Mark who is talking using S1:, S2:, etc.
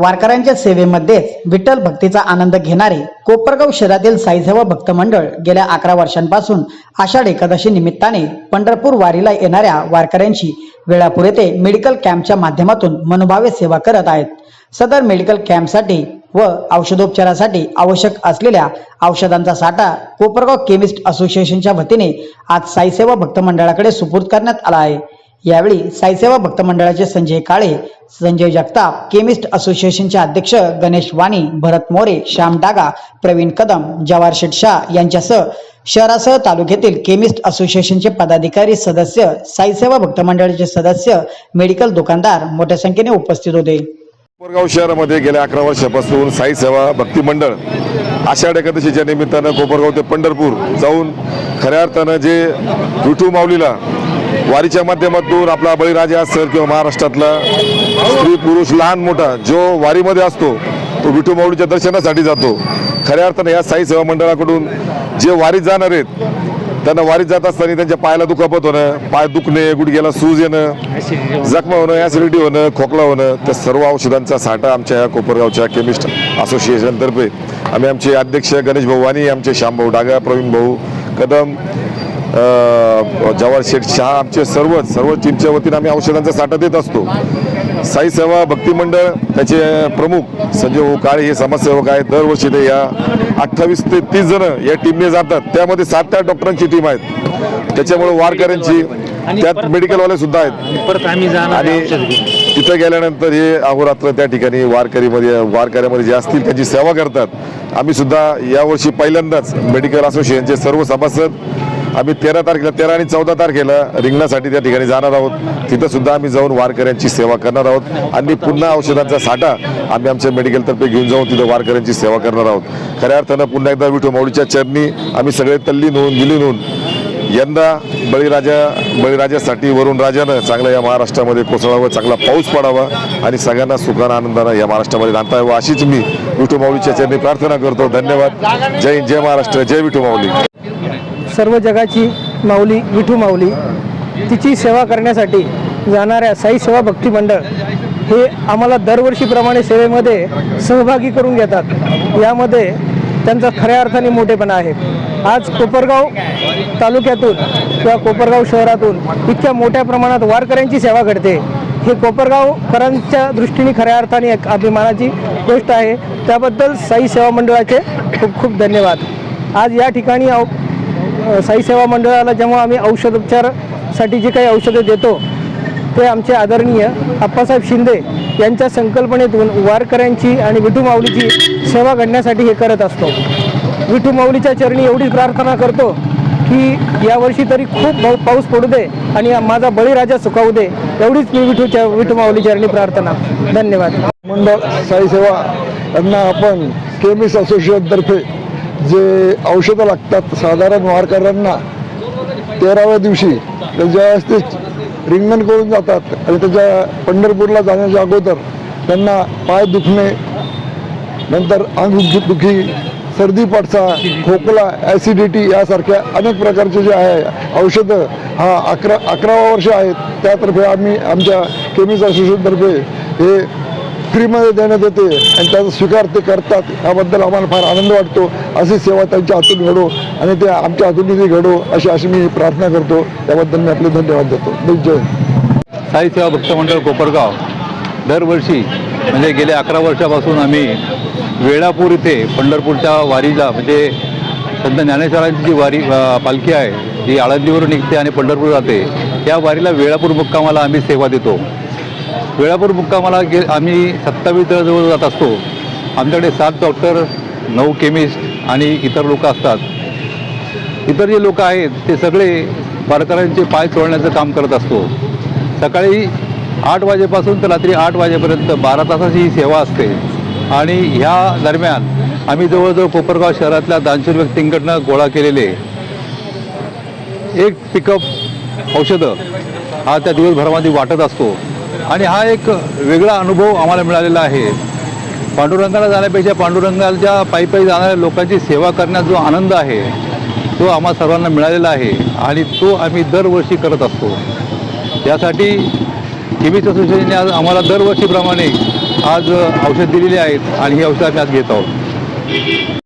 S1: वारकऱ्यांच्या सेवेमध्येच विठ्ठल भक्तीचा आनंद घेणारे कोपरगाव शहरातील साईसेवा भक्त मंडळ गेल्या अकरा वर्षांपासून आषाढ एकादशी निमित्ताने पंढरपूर वारीला येणाऱ्या वारकऱ्यांची वेळापूर येथे मेडिकल कॅम्पच्या माध्यमातून मनोभावे सेवा करत आहेत. सदर मेडिकल कॅम्पसाठी व औषधोपचारासाठी आवश्यक असलेल्या औषधांचा साठा कोपरगाव केमिस्ट असोसिएशनच्या वतीने आज साईसेवा भक्त मंडळाकडे सुपूर्द करण्यात आला आहे. यावेळी साईसेवा भक्त मंडळाचे संजय काळे संजय जगताप केमिस्ट असोसिएशनचे अध्यक्ष गणेश वाणी भरत मोरे श्याम डागा प्रवीण कदम जवाहर शेठशाह यांच्यासह शहरासह तालुक्यातील केमिस्ट असोसिएशनचे पदाधिकारी सदस्य साईसेवा भक्त मंडळाचे सदस्य मेडिकल दुकानदार मोठ्या संख्येने उपस्थित होते.
S2: कोपरगाव शहरामध्ये गेल्या अकरा वर्षापासून साई सेवा भक्ती मंडळ आषाढ एकादशीच्या निमित्तानं कोपरगाव ते पंढरपूर जाऊन खऱ्या अर्थानं जे विठू माऊलीला वारीच्या माध्यमातून आपला बळीराजा असेल किंवा महाराष्ट्रातला स्त्री पुरुष लहान मोठा जो वारीमध्ये असतो तो विठू माऊलीच्या दर्शनासाठी जातो. खऱ्या अर्थानं या साई सेवा मंडळाकडून जे वारीत जाणार आहेत त्यांना वारीत जात असताना त्यांच्या पायाला दुखापत होणं पाय दुखणे गुडघ्याला सूज येणं जखमा होणं ॲसिडिटी होणं खोकला होणं त्या सर्व औषधांचा साठा आमच्या या कोपरगावच्या केमिस्ट असोसिएशनतर्फे आम्ही आमचे अध्यक्ष गणेश भाऊ वाणी आमचे श्यामभाऊ डागा प्रवीण भाऊ कदम जवाहर शेठ शहा आमचे सर्व सर्व टीमच्या वतीने आम्ही औषधांचा साठा देत असतो. साई सेवा भक्ती मंडळ त्याचे प्रमुख संजय काळे हे समाजसेवक आहेत. दरवर्षी ते या अठ्ठावीस ते तीस जण या टीमने जातात. त्यामध्ये सात त्या डॉक्टरांची टीम आहेत. त्याच्यामुळे वारकऱ्यांची त्यात मेडिकलवाले सुद्धा आहेत.
S3: परत आम्ही जाणार
S2: आणि. तिथं गेल्यानंतर हे अहोरात्र त्या ठिकाणी वारकरीमध्ये वारकऱ्यामध्ये जे असतील त्यांची सेवा करतात. आम्ही सुद्धा यावर्षी पहिल्यांदाच मेडिकल असोसिएशनचे सर्व सभासद आम्ही तेरा तारखेला तेरा आणि चौदा तारखेला रिंगणासाठी त्या ठिकाणी जाणार आहोत. तिथं सुद्धा आम्ही जाऊन वारकऱ्यांची सेवा करणार आहोत. आणि पुन्हा औषधांचा साठा आम्ही आमच्या मेडिकलतर्फे घेऊन जाऊन तिथं वारकऱ्यांची सेवा करणार आहोत. खऱ्या अर्थानं पुन्हा एकदा विठू माऊलीच्या चरणी आम्ही सगळे तल्लीन होऊन विलीन होऊन यंदा बळीराजा बळीराजासाठी वरून राजानं चांगलं या महाराष्ट्रामध्ये कोसळावं चांगला पाऊस पडावा आणि सगळ्यांना सुखानं आनंदानं या महाराष्ट्रामध्ये राहता यावं अशीच मी विठू माऊलीच्या चरणी प्रार्थना करतो. धन्यवाद. जय जय महाराष्ट्र जय विठू माऊली.
S4: सर्व जगाची माऊली विठू माऊली तिची सेवा करण्यासाठी जाणाऱ्या साई सेवा भक्ती मंडळ हे आम्हाला दरवर्षीप्रमाणे सेवेमध्ये सहभागी करून घेतात. यामध्ये त्यांचा खऱ्या अर्थाने मोठेपणा आहे. आज कोपरगाव तालुक्यातून किंवा कोपरगाव शहरातून इतक्या मोठ्या प्रमाणात वारकऱ्यांची सेवा घडते. हे कोपरगावकरांच्या दृष्टीने खऱ्या अर्थाने एक अभिमानाची गोष्ट आहे. त्याबद्दल साई सेवा मंडळाचे खूप खूप धन्यवाद. आज या ठिकाणी साई सेवा मंडळाला जेव्हा आम्ही औषधोपचारासाठी जे काही औषधं देतो ते आमचे आदरणीय आप्पासाहेब शिंदे यांच्या संकल्पनेतून वारकऱ्यांची आणि विठू माऊलीची सेवा घडण्यासाठी हे करत असतो. विठू माऊलीच्या चरणी एवढीच प्रार्थना करतो की यावर्षी तरी खूप पाऊस पडू दे आणि माझा बळीराजा सुखावू दे एवढीच मी विठूच्या विठू माऊली चरणी प्रार्थना. धन्यवाद.
S5: मंडळ साई सेवा यांना आपण केमिस्ट असोसिएशनतर्फे जे औषधं लागतात साधारण वारकऱ्यांना तेराव्या दिवशी ज्यावेळेस ते रिंगण करून जातात आणि त्याच्या पंढरपूरला जाण्याच्या अगोदर त्यांना पाय दुखणे नंतर अंग दुखी सर्दी पडसा खोकला ॲसिडिटी यासारख्या अनेक प्रकारचे जे आहे औषधं हा अकरा अकरावा वर्ष आहेत. त्यातर्फे आम्ही आमच्या केमिस्ट असोसिएशनतर्फे हे फ्रीमध्ये देण्यात येते आणि त्याचा स्वीकार ते करतात. याबद्दल आम्हाला फार आनंद वाटतो. अशी सेवा त्यांच्या हातून घडो आणि ते आमच्या हातूनही घडो अशी अशी मी प्रार्थना करतो. त्याबद्दल मी आपले धन्यवाद देतो. जय
S3: साई सेवा भक्त मंडळ कोपरगाव. दरवर्षी म्हणजे गेल्या अकरा वर्षापासून आम्ही वेळापूर इथे पंढरपूरच्या वारीला म्हणजे संत ज्ञानेश्वरांची जी वारी पालखी आहे ती आळंदीवरून निघते आणि पंढरपूर जाते. त्या वारीला वेळापूर मुक्कामाला आम्ही सेवा देतो. वेळापूर मुक्कामाला गे आम्ही सत्तावीस जवळ जात असतो. आमच्याकडे सात डॉक्टर नऊ केमिस्ट आणि इतर लोक असतात. इतर जे लोक आहेत ते सगळे वारकऱ्यांचे पाय चोळण्याचं काम करत असतो. सकाळी आठ वाजेपासून तर रात्री आठ वाजेपर्यंत बारा तासाची ही सेवा असते. आणि ह्या दरम्यान आम्ही जवळजवळ कोपरगाव शहरातल्या दानशूर व्यक्तींकडनं गोळा केलेले एक पिकअप औषधं हा त्या दिवसभरामध्ये वाटत असतो. आणि हा एक वेगळा अनुभव आम्हाला मिळालेला आहे. पांडुरंगाला जाण्यापेक्षा पांडुरंगाच्या पायी पायी जाणाऱ्या लोकांची सेवा करण्यात जो आनंद आहे तो आम्हा सर्वांना मिळालेला आहे आणि तो आम्ही दरवर्षी करत असतो. यासाठी केमिस्ट असोसिएशनने आज आम्हाला दरवर्षीप्रमाणे आज औषध दिलेली आहेत आणि ही औषधं आम्ही आज घेत आहोत.